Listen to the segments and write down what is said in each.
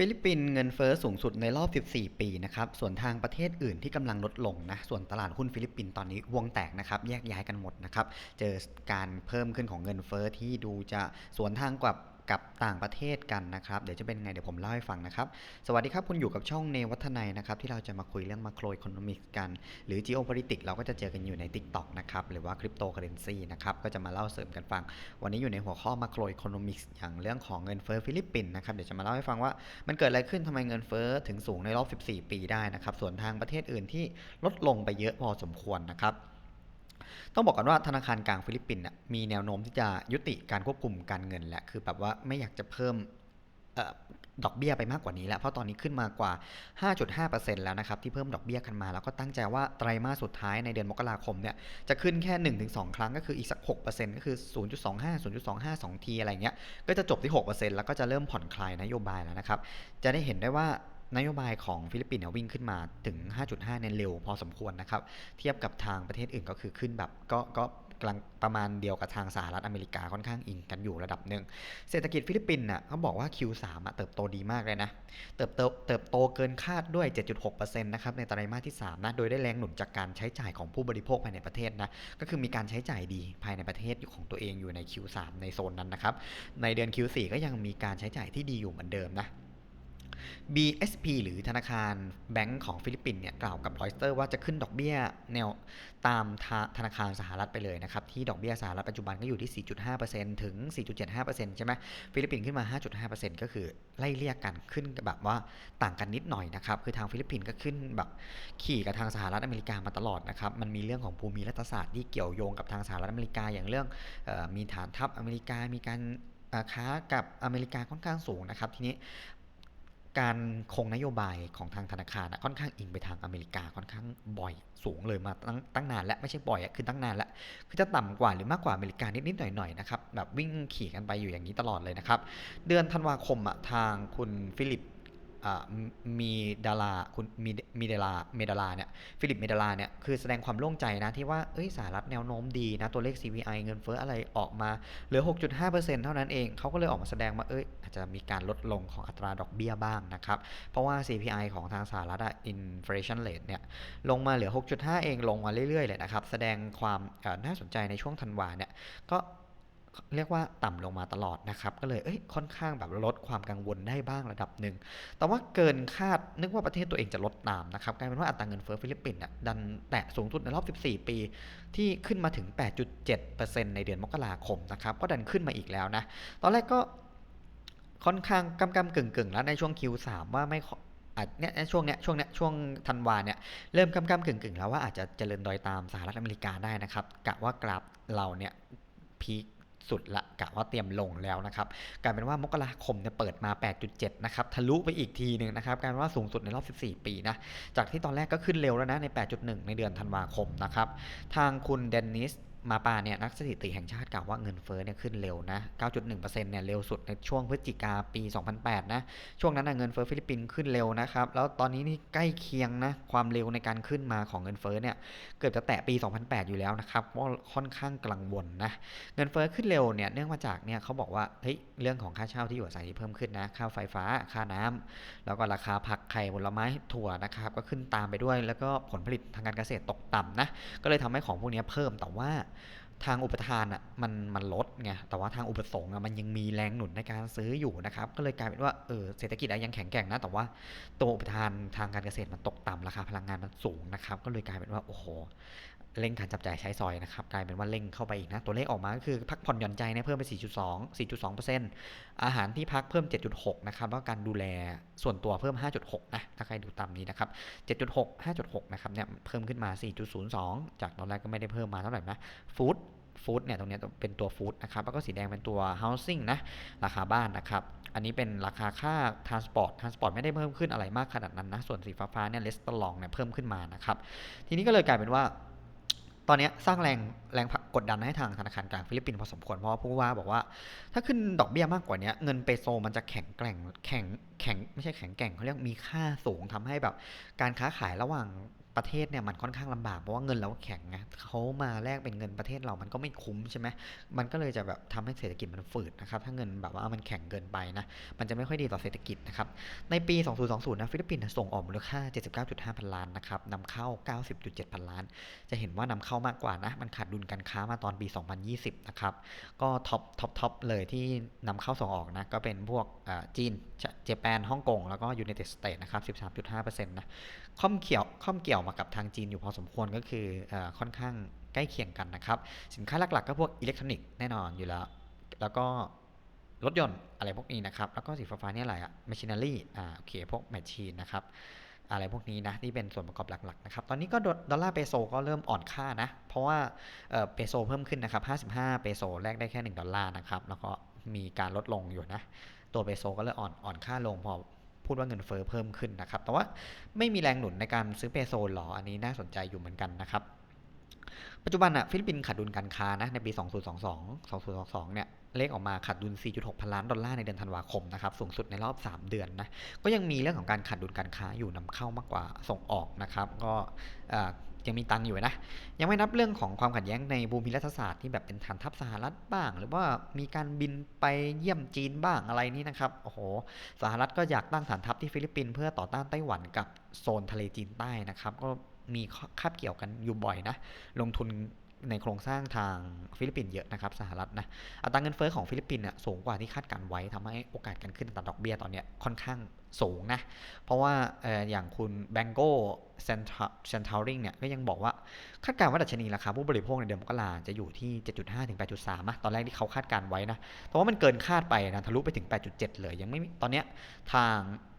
ฟิลิปปินส์เงินเฟ้อสูงสุดในรอบ 14 ปีนะครับ ส่วนทางประเทศอื่นที่กำลังลดลงนะ ส่วนตลาดหุ้นฟิลิปปินส์ตอนนี้วงแตกนะครับ แยกย้ายกันหมดนะครับ เจอการเพิ่มขึ้นของเงินเฟ้อที่ดูจะสวนทางกับ กับต่างประเทศกันนะครับ เดี๋ยวจะเป็นไงเดี๋ยวผมเล่าให้ฟังนะครับ สวัสดีครับ คุณอยู่กับช่องเนวัฒนัยนะครับ ที่เราจะมาคุยเรื่อง macro economics กัน หรือ geopolitics เราก็จะเจอกันอยู่ใน TikTok นะครับ หรือว่า cryptocurrency นะครับ ก็จะมาเล่าเสริมกันฟัง วันนี้อยู่ในหัวข้อ macro economics อย่างเรื่องของเงินเฟ้อฟิลิปปินส์นะครับ เดี๋ยวจะมาเล่าให้ฟังว่ามันเกิดอะไรขึ้นทำไมเงินเฟ้อถึงสูงในรอบ 14 ปีได้นะครับ ส่วนทางประเทศอื่นที่ลดลงไปเยอะพอสมควรนะครับ ต้องบอกก่อนว่าธนาคารกลางฟิลิปปินส์มีแนวโน้มที่จะยุติการควบคุมการเงินแหละคือแบบว่าไม่อยากจะเพิ่มออดอกเบี้ยไปมากกว่านี้แล้ว เพราะตอนนี้ขึ้นมากว่า 5.5%แล้วนะครับ ที่เพิ่มดอกเบี้ยกันมา แล้วก็ตั้งใจว่าไตรมาสสุดท้ายในเดือนมกราคมเนี่ยจะขึ้นแค่ 1-2 ครั้งก็คืออีกสัก 6%ก็คือ 0.25 0.25 2 ทีอะไรเงี้ย ก็จะจบที่ 6%แล้วก็จะเริ่มผ่อนคลายนโยบายแล้วนะครับ จะได้เห็นได้ว่า นโยบายของฟิลิปปินส์วิ่งขึ้นมาถึง 5.5 เนี่ยเร็วพอสมควรนะครับ เทียบกับทางประเทศอื่นก็คือขึ้นแบบก็ก็กลังประมาณเดียวกับทางสหรัฐอเมริกาค่อนข้างอิงกันอยู่ระดับหนึ่ง เศรษฐกิจฟิลิปปินส์น่ะเขาบอกว่า Q3 อะเติบโตดีมากเลยนะ เติบโตเติบโตเกินคาดด้วย 7.6%นะครับในไตรมาสที่ 3 นะ โดยได้แรงหนุนจากการใช้จ่ายของผู้บริโภคภายในประเทศนะ ก็คือมีการใช้จ่ายดีภายในประเทศของตัวเองอยู่ใน Q3 ในโซนนั้นนะครับ ในเดือน Q4 ก็ยังมีการใช้จ่ายที่ดีอยู่เหมือนเดิมนะ BSP หรือธนาคารแบงก์ของฟิลิปปินส์เนี่ยกล่าวกับรอยเตอร์ว่าจะขึ้นดอกเบี้ยแนวตามธนาคารสหรัฐไปเลยนะครับ ที่ดอกเบี้ยสหรัฐปัจจุบันก็อยู่ที่ 4.5%ถึง 4.75%ใช่ไหมฟิลิปปินส์ขึ้นมา 5.5%ก็คือไล่เรียกกันขึ้นแบบว่าต่างกันนิดหน่อยนะครับ คือทางฟิลิปปินส์ก็ขึ้นแบบขี่กับทางสหรัฐอเมริกามาตลอดนะครับ มันมีเรื่องของภูมิรัฐศาสตร์ที่เกี่ยวโยงกับทางสหรัฐอเมริกาอย่างเรื่องออมีฐานทัพอเมริกามีการค้ากับอเมริกาค่อนข้างสูงนะครับ ทีนี้ การคงนโยบายของทางธนาคารอะค่อนข้างอิงไปทางอเมริกาค่อนข้างบ่อยสูงเลยมาตั้งตั้งนานแล้วไม่ใช่บ่อยอะคือตั้งนานแล้วคือจะต่ำกว่าหรือมากกว่าอเมริกานิดนิดหน่อยหน่อยนะครับแบบวิ่งขี่กันไปอยู่อย่างนี้ตลอดเลยนะครับ เดือนธันวาคมอะทางคุณฟิลิป มีดาราคุณมีมีดาราเมดาลาเนี่ยฟิลิปเมดาลาเนี่ยคือแสดงความโล่งใจนะที่ว่าเอ้ยสหรัฐแนวโน้มดีนะตัวเลข CPI เงินเฟ้ออะไรออกมาเหลือ 6.5%เท่านั้นเองเขาก็เลยออกมาแสดงว่าเอ้ยอาจจะมีการลดลงของอัตราดอกเบี้ยบ้างนะครับ เพราะว่า CPI ของทางสหรัฐอะ inflation rate เนี่ยลงมาเหลือ 6.5 เองลงมาเรื่อยๆเลยนะครับ แสดงความน่าสนใจในช่วงธันวาเนี่ยก็ เรียกว่าต่ำลงมาตลอดนะครับ ก็เลยเอ้ยค่อนข้างแบบลดความกังวลได้บ้างระดับหนึ่ง แต่ว่าเกินคาดนึกว่าประเทศตัวเองจะลดตามนะครับกลายเป็นว่าอัตราเงินเฟ้อฟิลิปปินส์ดันแตะสูงสุดในรอบ 14 ปี ที่ขึ้นมาถึง 8.7%ในเดือนมกราคมนะครับ ก็ดันขึ้นมาอีกแล้วนะ ตอนแรกก็ค่อนข้างกำกำกึ่งกึ่งแล้วในช่วง Q3 ว่าไม่เนี่ยช่วงเนี้ยช่วงเนี้ยช่วงธันวาเนี่ยเริ่มกำกำกึ่งกึ่งแล้วว่าอาจจะเจริญรอยตามสหรัฐอเมริกาได้นะครับกะว่ากราฟเราเนี่ยพีค สุดละกะว่าเตรียมลงแล้วนะครับกลายเป็นว่ามกราคมเนี่ยเปิดมา 8.7 นะครับทะลุไปอีกทีหนึ่งนะครับกลายเป็นว่าสูงสุดในรอบ 14 ปีนะจากที่ตอนแรกก็ขึ้นเร็วแล้วนะใน 8.1 ในเดือนธันวาคมนะครับทางคุณเดนนิส มาปาเนี่ยนักสถิติแห่งชาติกล่าวว่าเงินเฟ้อเนี่ยขึ้นเร็วนะ 9.1%เนี่ยเร็วสุดในช่วงพฤศจิกาปี 2008 นะ ช่วงนั้นนะเงินเฟ้อฟิลิปปินส์ขึ้นเร็วนะครับ แล้วตอนนี้นี่ใกล้เคียงนะความเร็วในการขึ้นมาของเงินเฟ้อเนี่ยเกือบจะแตะปี 2008 อยู่แล้วนะครับว่าค่อนข้างกังวลนะเงินเฟ้อขึ้นเร็วเนี่ยเนื่องมาจากเนี่ยเขาบอกว่าเฮ้ยเรื่องของค่าเช่าที่อยู่อาศัยที่เพิ่มขึ้นนะค่าไฟฟ้าค่าน้ำแล้วก็ราคาผักไข่ผลไม้ถั่วนะครับก็ขึ้นตามไปด้วย แล้วก็ผลผลิตทางการเกษตรตกต่ำนะก็เลยทำให้ของพวกนี้เพิ่มแต่ว่าทางอุปทานอะมันมันลดไงแต่ว่าทางอุปสงค์อะมันยังมีแรงหนุนในการซื้ออยู่นะครับ ก็เลยกลายเป็นว่าเออเศรษฐกิจยังแข็งแกร่งนะ แต่ว่าตัวอุปทานทางการเกษตรมันตกต่ำราคาพลังงานมันสูงนะครับ ก็เลยกลายเป็นว่าโอ้โห เร่งการจับจ่ายใช้สอยนะครับกลายเป็นว่าเร่งเข้าไปอีกนะ ตัวเลขออกมาก็คือพักผ่อนหย่อนใจเนี่ยเพิ่มไป 4.2 4.2%อาหารที่พักเพิ่ม 7.6 นะครับแล้วการดูแลส่วนตัวเพิ่ม 5.6 นะถ้าใครดูตามนี้นะครับ 7.6 5.6 นะครับเนี่ยเพิ่มขึ้นมา 4.02 จากตอนแรกก็ไม่ได้เพิ่มมาเท่าไหร่นะฟู้ดฟู้ดเนี่ยตรงนี้เป็นตัวฟู้ดนะครับแล้วก็สีแดงเป็นตัว housing นะราคาบ้านนะครับอันนี้เป็นราคาค่า transport transport ไม่ได้เพิ่มขึ้นอะไรมากขนาดนั้นนะส่วนสีฟ้าๆเนี่ย r e s t a u r a n t เนี่ยเพิ่มขึ้นมานะครับทีนี้ก็เลยกลายเป็นว่า ตอนนี้สร้างแรงแรงกดดันให้ทางธนาคารกลางฟิลิปปินส์พอสมควรเพราะว่าผู้ว่าบอกว่า ถ้าขึ้นดอกเบี้ยมากกว่านี้เงินเปโซมันจะแข็งแกร่งแข็งแข็งไม่ใช่แข็งแกร่งเขาเรียกมีค่าสูงทำให้แบบ การค้าขายระหว่าง ประเทศเนี่ยมันค่อนข้างลำบากเพราะว่าเงินเราแข็งไงเขามาแลกเป็นเงินประเทศเรามันก็ไม่คุ้มใช่ไหมมันก็เลยจะแบบทำให้เศรษฐกิจมันฝืดนะครับถ้าเงินแบบว่ามันแข็งเกินไปนะมันจะไม่ค่อยดีต่อเศรษฐกิจนะครับในปี 2020 นะฟิลิปปินส์ส่งออกมูลค่า 79.5 พันล้านนะครับนำเข้า 90.7 พันล้าน จะเห็นว่านำเข้ามากกว่านะมันขาดดุลการค้ามาตอนปี 2020 นะครับก็ท็อปท็อปท็อปเลยที่นำเข้าส่งออกนะก็เป็นพวกจีนเจแปนฮ่องกงแล้วก็ยู n นเต็ดสเตทนะครับ13.5%นะข้อมเกี่ยวข้อมเกี่ยวมากับทางจีนอยู่พอสมควรก็คืออค่อนข้างใกล้เคียงกันนะครับ สินค้าหลักๆ ก็พวกอิเล็กทรอนิกส์แน่นอนอยู่แล้ว แล้วก็รถยนต์อะไรพวกนี้นะครับ แล้วก็สีฟ้าๆนี่อะไรอะ machinery อ่าโอเคพวก machine นะครับอะไรพวกนี้นะที่เป็นส่วนประกอบหลักๆนะครับตอนนี้ก็ดอลลาร์เปโซก็เริ่มอ่อนค่านะ เพราะว่าเออเปโซเพิ่มขึ้นนะครับ 55 เปโซแลกได้แค่ 1 ดอลลาร์นะครับ แล้วก็มีการลดลงอยู่นะ ตัวเปโซก็เลยอ่อนอ่อนค่าลงพอ พูดว่าเงินเฟ้อเพิ่มขึ้นนะครับ แต่ว่าไม่มีแรงหนุนในการซื้อเปโซหรอ อันนี้น่าสนใจอยู่เหมือนกันนะครับ ปัจจุบันอะฟิลิปปินส์ขาดดุลการค้านะ ในปี 2022 2022 เนี่ย เลขออกมาขาดดุล 4.6 พันล้านดอลลาร์ในเดือนธันวาคมนะครับ สูงสุดในรอบ 3 เดือนนะ ก็ยังมีเรื่องของการขาดดุลการค้าอยู่นำเข้ามากกว่าส่งออกนะครับ ก็ ยังมีตังอยู่นะ ยังไม่นับเรื่องของความขัดแย้งในภูมิรัฐศาสตร์ที่แบบเป็นฐานทัพสหรัฐบ้าง หรือว่ามีการบินไปเยี่ยมจีนบ้างอะไรนี่นะครับโอ้โหสหรัฐก็อยากตั้งฐานทัพที่ฟิลิปปินส์เพื่อต่อต้านไต้หวันกับโซนทะเลจีนใต้นะครับ ก็มีคาบเกี่ยวกันอยู่บ่อยนะ ลงทุนในโครงสร้างทางฟิลิปปินส์เยอะนะครับสหรัฐนะอัตราเงินเฟ้อของฟิลิปปินส์สูงกว่าที่คาดการไว้ทำให้โอกาสการขึ้นอัตราดอกเบี้ยตอนนี้ค่อนข้าง สูงนะ เพราะว่าออย่างคุณแบงโก้เซนทาริงเนี่ยก็ยังบอกว่าคาดการณ์ว่าดัชนีราคาผู้บริโภคในเดือนมกราจะอยู่ที่ 7.5 ถึง 8.3อะตอนแรกที่เขาคาดการไว้นะแต่ว่ามันเกินคาดไปนะทะลุไปถึง 8.7 เลยยังไม่มีตอนเนี้ยทาง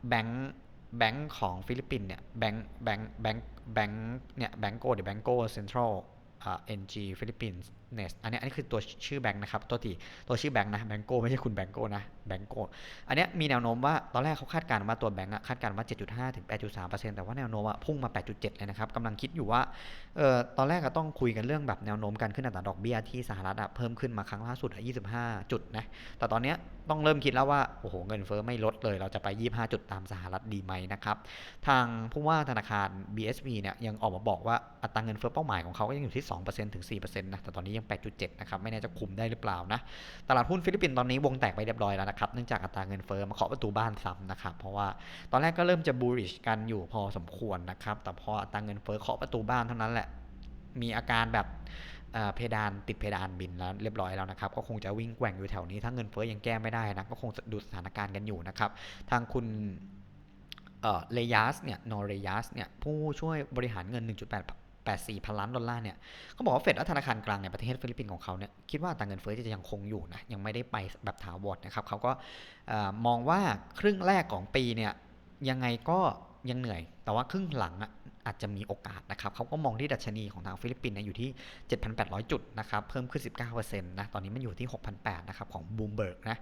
แบงก์แบงก์ของฟิลิปปินส์เนี่ยแบงก์แบงก์แบงก์แบงก์เนี่ยแบงโก้เดี๋ยวแบงโก้เซ็นทรัลอ่า NG Philippines Nest อันนี้อันนี้คือตัวชื่อแบงค์นะครับตัวที่ตัวชื่อแบงค์นะแบงโก้ไม่ใช่คุณแบงโก้นะ แบงก์โกอันเนี้ยมีแนวโน้มว่าตอนแรกเขาคาดการณ์ว่าตัวแบงค์คาดการณ์ว่า 7.5 ถึง 8.3%แต่ว่าแนวโน้มอะพุ่งมา 8.7 เลยนะครับกำลังคิดอยู่ว่าเอ่อตอนแรกก็ต้องคุยกันเรื่องแบบแนวโน้มการขึ้นอัตราดอกเบี้ยที่สหรัฐอะเพิ่มขึ้นมาครั้งล่าสุดอะ25 จุดนะแต่ตอนเนี้ยต้องเริ่มคิดแล้วว่าโอ้โหเงินเฟ้อไม่ลดเลย เราจะไป 25 จุดตามสหรัฐดีไหมนะครับทางผู้ว่าธนาคาร BSV เนี่ยยังออกมาบอกว่าอัตราเงินเฟ้อเป้าหมายของเขาก็ยังอยู่ที่ 2%ถึง 4%นะแต่ตอนนี้ยัง 8.7 นะครับไม่แน่จะคุมได้หรือเปล่านะตลาดหุ้นฟิลิปปินส์ตอนนี้วงแตกไปเรียบร้อยแล้วนะครับเนื่องจากอัตราเงินเฟ้อมาเคาะประตูบ้านซ้ำนะครับ เพราะว่าตอนแรกก็เริ่มจะ bullish กันอยู่พอสมควรนะครับ แต่พออัตราเงินเฟ้อเคาะประตูบ้านเท่านั้นแหละ มีอาการแบบเอ่อเพดานติดเพดานบินแล้วเรียบร้อยแล้วนะครับ ก็คงจะวิ่งแกว่งอยู่แถวนี้ ถ้าเงินเฟ้อยังแก้ไม่ได้นะก็คงดูสถานการณ์กันอยู่นะครับ ทางคุณเอ่อเลยาสเนี่ยนอเรยัสเนี่ยผู้ช่วยบริหารเงิน 1.84 พันล้านดอลลาร์เนี่ยเขาบอกว่าเฟดและธนาคารกลางในประเทศฟิลิปปินส์ของเขาเนี่ยคิดว่าต่างเงินเฟ้อจะยังคงอยู่นะยังไม่ได้ไปแบบถาวรนะครับเขาก็มองว่าครึ่งแรกของปีเนี่ยยังไงก็ยังเหนื่อย แต่ว่าครึ่งหลังอะ อาจจะมีโอกาสนะครับเขาก็มองที่ดัชนีของทางฟิลิปปินส์อยู่ที่ 7,800 จุดนะครับเพิ่มขึ้น 19%นะตอนนี้มันอยู่ที่ 6,800นะครับของบูมเบิร์กนะ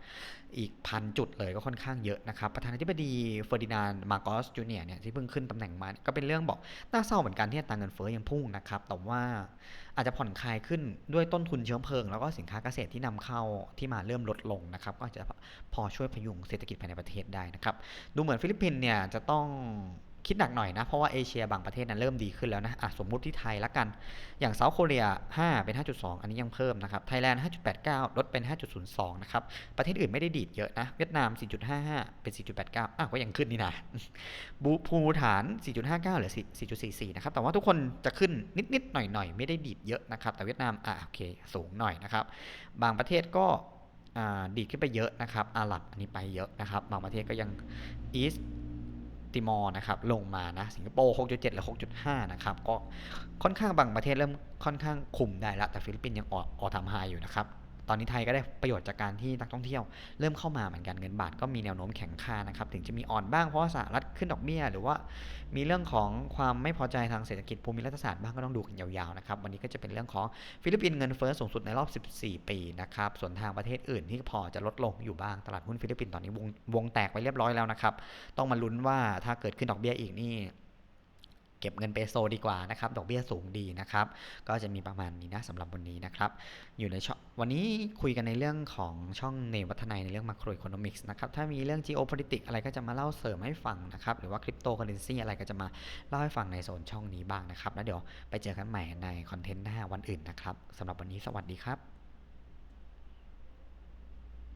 อีกพันจุดเลยก็ค่อนข้างเยอะนะครับประธานาธิบดีเฟอร์ดินานด์มาโกสจูเนียร์เนี่ยที่เพิ่งขึ้นตำแหน่งมาก็เป็นเรื่องบอกน่าเศร้าเหมือนกันที่อัตราเงินเฟ้อยังพุ่งนะครับแต่ว่าอาจจะผ่อนคลายขึ้นด้วยต้นทุนเชื้อเพลิง แล้วก็สินค้าเกษตรที่นำเข้าที่มาเริ่มลดลงนะครับก็อาจจะพอช่วยพยุงเศรษฐกิจภายในประเทศได้นะครับดูเหมือนฟิลิปปินส์เนี่ยจะต้อง คิดหนักหน่อยนะ เพราะว่าเอเชียบางประเทศนั้นเริ่มดีขึ้นแล้วนะอะสมมุติที่ไทยละกัน อย่างเซาท์โคเรีย5เป็น 5.2 อันนี้ยังเพิ่มนะครับ ไทยแลนด์ 5.89 ลดเป็น 5.02 นะครับ ประเทศอื่นไม่ได้ดีดเยอะนะ เวียดนาม 4.55 เป็น 4.89อะก็ยังขึ้นนี่นะบูภูฐาน 4.59เหรือ 4.44 นะครับ แต่ว่าทุกคนจะขึ้นนิดๆหน่อยๆ ไม่ได้ดีดเยอะนะครับ แต่เวียดนาม อะโอเค สูงหน่อยนะครับ บางประเทศก็ดีดขึ้นไปเยอะนะครับ อาหรับอันนี้ไปเยอะนะครับ บางประเทศก็ยังอีส ติมอร์นะครับลงมานะสิงคโปร์ 6.7 หรือ 6.5 นะครับก็ค่อนข้างบางประเทศเริ่มค่อนข้างคุมได้แล้วแต่ฟิลิปปินส์ยังออออทำไฮอยู่นะครับ ตอนนี้ไทยก็ได้ประโยชน์จากการที่นักท่องเที่ยว เริ่มเข้ามาเหมือนกันเงินบาทก็มีแนวโน้มแข็งค่านะครับถึงจะมีอ่อนบ้างเพราะว่าสหรัฐขึ้นดอกเบี้ย หรือว่ามีเรื่องของความไม่พอใจทางเศรษฐกิจภูมิรัฐศาสตร์บ้างก็ต้องดูกันยาวๆนะครับวันนี้ก็จะเป็นเรื่องของฟิลิปปินส์เงินเฟ้อสูงสุดในรอบ 14 ปีนะครับส่วนทางประเทศอื่นที่พอจะลดลงอยู่บ้างตลาดหุ้นฟิลิปปินส์ตอนนี้วงวงแตกไปเรียบร้อยแล้วนะครับต้องมาลุ้นว่าถ้าเกิดขึ้นดอกเบี้ยอีกนี่ เก็บเงินเปโซดีกว่านะครับ ดอกเบี้ยสูงดีนะครับ ก็จะมีประมาณนี้นะสำหรับวันนี้นะครับ อยู่ในช่องวันนี้คุยกันในเรื่องของช่องเนวัฒนัยในเรื่อง macroeconomics นะครับ ถ้ามีเรื่อง geopolitics อะไรก็จะมาเล่าเสริมให้ฟังนะครับ หรือว่า cryptocurrency อะไรก็จะมาเล่าให้ฟังในโซนช่องนี้บ้างนะครับ แล้วเดี๋ยวไปเจอกันใหม่ในคอนเทนต์หน้าวันอื่นนะครับสำหรับวันนี้สวัสดีครับ